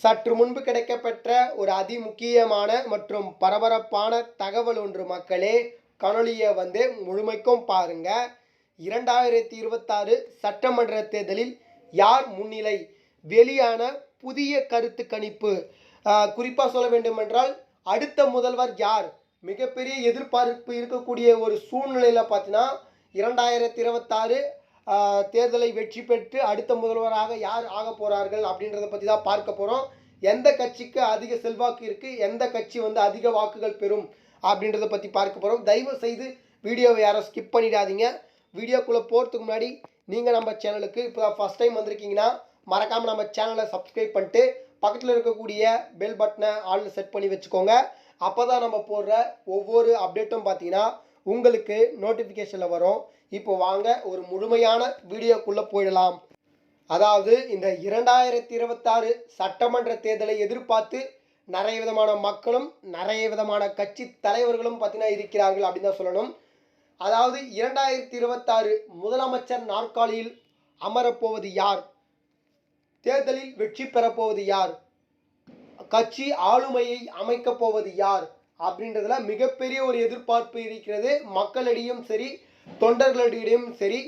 சற்று முன்பு கிடைக்கப்பெற்ற ஒரு அதிமுக்கியமான மற்றும் பரபரப்பான தகவல் ஒன்று மக்களே காணொலியை வந்து முழுமைக்கும் பாருங்க. இரண்டாயிரத்தி இருபத்தாறு சட்டமன்ற தேர்தலில் யார் முன்னிலை? வெளியான புதிய கருத்து கணிப்பு. குறிப்பாக சொல்ல வேண்டுமென்றால் அடுத்த முதல்வர் யார்? மிகப்பெரிய எதிர்பார்ப்பு இருக்கக்கூடிய ஒரு சூழ்நிலையில் பார்த்தீங்கன்னா இரண்டாயிரத்தி இருபத்தாறு தேர்தலை வெற்றி பெற்று அடுத்த முதல்வராக யார் ஆக போகிறார்கள் அப்படின்றத பற்றி தான் பார்க்க போகிறோம் எந்த கட்சிக்கு அதிக செல்வாக்கு இருக்குது எந்த கட்சி வந்து அதிக வாக்குகள் பெறும்? அப்படின்றத பற்றி பார்க்க போகிறோம் தயவு செய்து வீடியோவை யாரும் ஸ்கிப் பண்ணிடாதீங்க. வீடியோக்குள்ளே போகிறதுக்கு முன்னாடி நீங்கள் நம்ம சேனலுக்கு இப்போ தான் ஃபஸ்ட் டைம் வந்திருக்கீங்கன்னா மறக்காமல் நம்ம சேனலை சப்ஸ்கிரைப் பண்ணிட்டு பக்கத்தில் இருக்கக்கூடிய பெல் பட்டனை ஆளில் செட் பண்ணி வச்சுக்கோங்க. அப்போ தான் நம்ம போடுற ஒவ்வொரு அப்டேட்டும் பார்த்தீங்கன்னா உங்களுக்கு நோட்டிஃபிகேஷனில் வரும். இப்போ வாங்க ஒரு முழுமையான வீடியோக்குள்ளே போயிடலாம். அதாவது இந்த இரண்டாயிரத்தி இருபத்தாறு சட்டமன்ற தேர்தலை எதிர்பார்த்து நிறைய விதமான மக்களும் நிறைய விதமான கட்சி தலைவர்களும் பார்த்தீங்கன்னா இருக்கிறார்கள் அப்படின்னு தான் சொல்லணும். அதாவது இரண்டாயிரத்தி இருபத்தாறு முதலமைச்சர் நாற்காலியில் அமரப்போவது யார்? தேர்தலில் வெற்றி பெறப்போவது யார்? கட்சி ஆளுமையை அமைக்கப் போவது யார்? அப்படின்றதுல மிகப்பெரிய ஒரு எதிர்பார்ப்பு இருக்கிறது. மக்களிடையும் சரி தொண்டர்களிடையும் சரி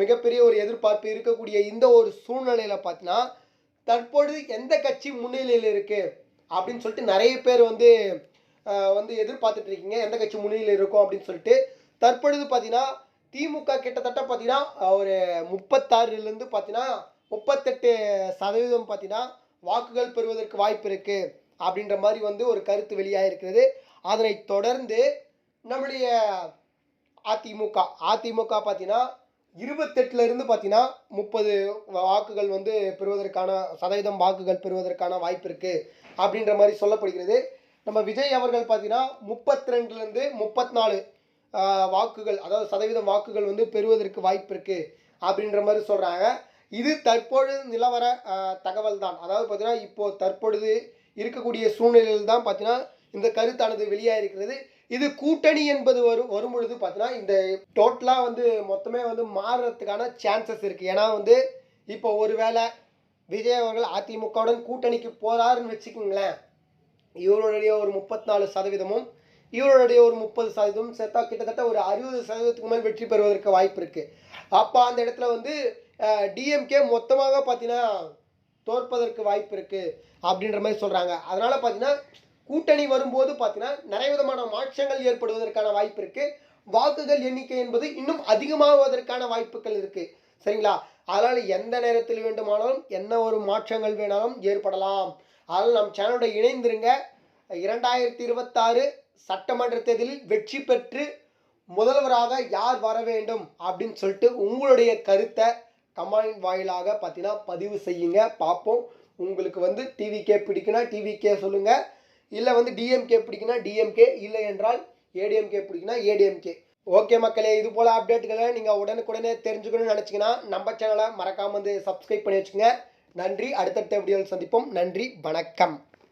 மிகப்பெரிய ஒரு எதிர்பார்ப்பு இருக்கக்கூடிய இந்த ஒரு சூழ்நிலையில் பார்த்தீங்கன்னா தற்பொழுது எந்த கட்சி முன்னிலையில் இருக்குது அப்படின்னு சொல்லிட்டு நிறைய பேர் வந்து வந்து எதிர்பார்த்துட்டு இருக்கீங்க. எந்த கட்சி முன்னிலையில் இருக்கும் அப்படின்னு சொல்லிட்டு. தற்பொழுது பார்த்தீங்கன்னா திமுக கிட்டத்தட்ட பார்த்தீங்கன்னா ஒரு முப்பத்தாறுலேருந்து பார்த்தீங்கன்னா முப்பத்தெட்டு சதவீதம் பார்த்தீங்கன்னா வாக்குகள் பெறுவதற்கு வாய்ப்பு இருக்குது அப்படின்ற மாதிரி வந்து ஒரு கருத்து வெளியாகிருக்கிறது அதனை தொடர்ந்து நம்முடைய அதிமுக அதிமுக பார்த்தீங்கன்னா இருபத்தெட்டுலேருந்து பார்த்தீங்கன்னா முப்பது வாக்குகள் வந்து பெறுவதற்கான சதவீதம் வாக்குகள் பெறுவதற்கான வாய்ப்பு இருக்குது அப்படின்ற மாதிரி சொல்லப்படுகிறது. நம்ம விஜய் அவர்கள் பார்த்தீங்கன்னா முப்பத்தி ரெண்டுலேருந்து முப்பத்தி நாலு வாக்குகள் அதாவது சதவீதம் வாக்குகள் வந்து பெறுவதற்கு வாய்ப்பு இருக்குது அப்படின்ற மாதிரி சொல்கிறாங்க இது தற்பொழுது நிலவர தகவல் தான் அதாவது பார்த்தீங்கன்னா இப்போது தற்பொழுது இருக்கக்கூடிய சூழ்நிலையில் தான் பார்த்தீங்கன்னா இந்த கருத்தானது வெளியாகிருக்கிறது இது கூட்டணி என்பது வரும் வரும் பொழுது பார்த்தீங்கன்னா இந்த டோட்டலாக வந்து மொத்தமே வந்து மாறுறதுக்கான சான்சஸ் இருக்குது ஏன்னா வந்து இப்போ ஒருவேளை விஜய் அவர்கள் அதிமுகவுடன் கூட்டணிக்கு போகிறாருன்னு வச்சுக்கோங்களேன். இவருடைய ஒரு முப்பத்தி நாலு சதவீதமும் இவருடைய ஒரு முப்பது சதவீதமும் சேர்த்தா கிட்டத்தட்ட ஒரு அறுபது சதவீதத்துக்கு மேல் வெற்றி பெறுவதற்கு வாய்ப்பு இருக்குது அப்போ அந்த இடத்துல வந்து டிஎம்கே மொத்தமாக பார்த்தீங்கன்னா தோற்பதற்கு வாய்ப்பு இருக்குது அப்படின்ற மாதிரி சொல்கிறாங்க அதனால் பார்த்தீங்கன்னா கூட்டணி வரும்போது பார்த்தீங்கன்னா நிறைய விதமான மாற்றங்கள் ஏற்படுவதற்கான வாய்ப்பு இருக்குது வாக்குகள் எண்ணிக்கை என்பது இன்னும் அதிகமாகுவதற்கான வாய்ப்புகள் இருக்குது சரிங்களா? அதனால் எந்த நேரத்தில் வேண்டுமானாலும் என்ன ஒரு மாற்றங்கள் வேணாலும் ஏற்படலாம். அதனால் நம் சேனலோட இணைந்திருங்க. இரண்டாயிரத்தி இருபத்தாறு சட்டமன்ற தேர்தலில் வெற்றி பெற்று முதல்வராக யார் வர வேண்டும் அப்படின்னு சொல்லிட்டு உங்களுடைய கருத்தை கமாயின் வாயிலாக பார்த்தீங்கன்னா பதிவு செய்யுங்க. பார்ப்போம். உங்களுக்கு வந்து டிவிகே பிடிக்குன்னா டிவிகே சொல்லுங்கள் இல்லை வந்து டிஎம்கே பிடிக்குன்னா டிஎம்கே இல்லை என்றால் ஏடிஎம்கே பிடிக்குன்னா ஏடிஎம்கே ஓகே மக்களே இது போல் அப்டேட்டுகளை நீங்கள் உடனுக்குடனே தெரிஞ்சுக்கணும்னு நினச்சிங்கன்னா நம்ம சேனலை மறக்காமல் வந்து சப்ஸ்கிரைப் பண்ணி வச்சுக்கோங்க. நன்றி. அடுத்தடுத்த வீடியோவில் சந்திப்போம். நன்றி. வணக்கம்.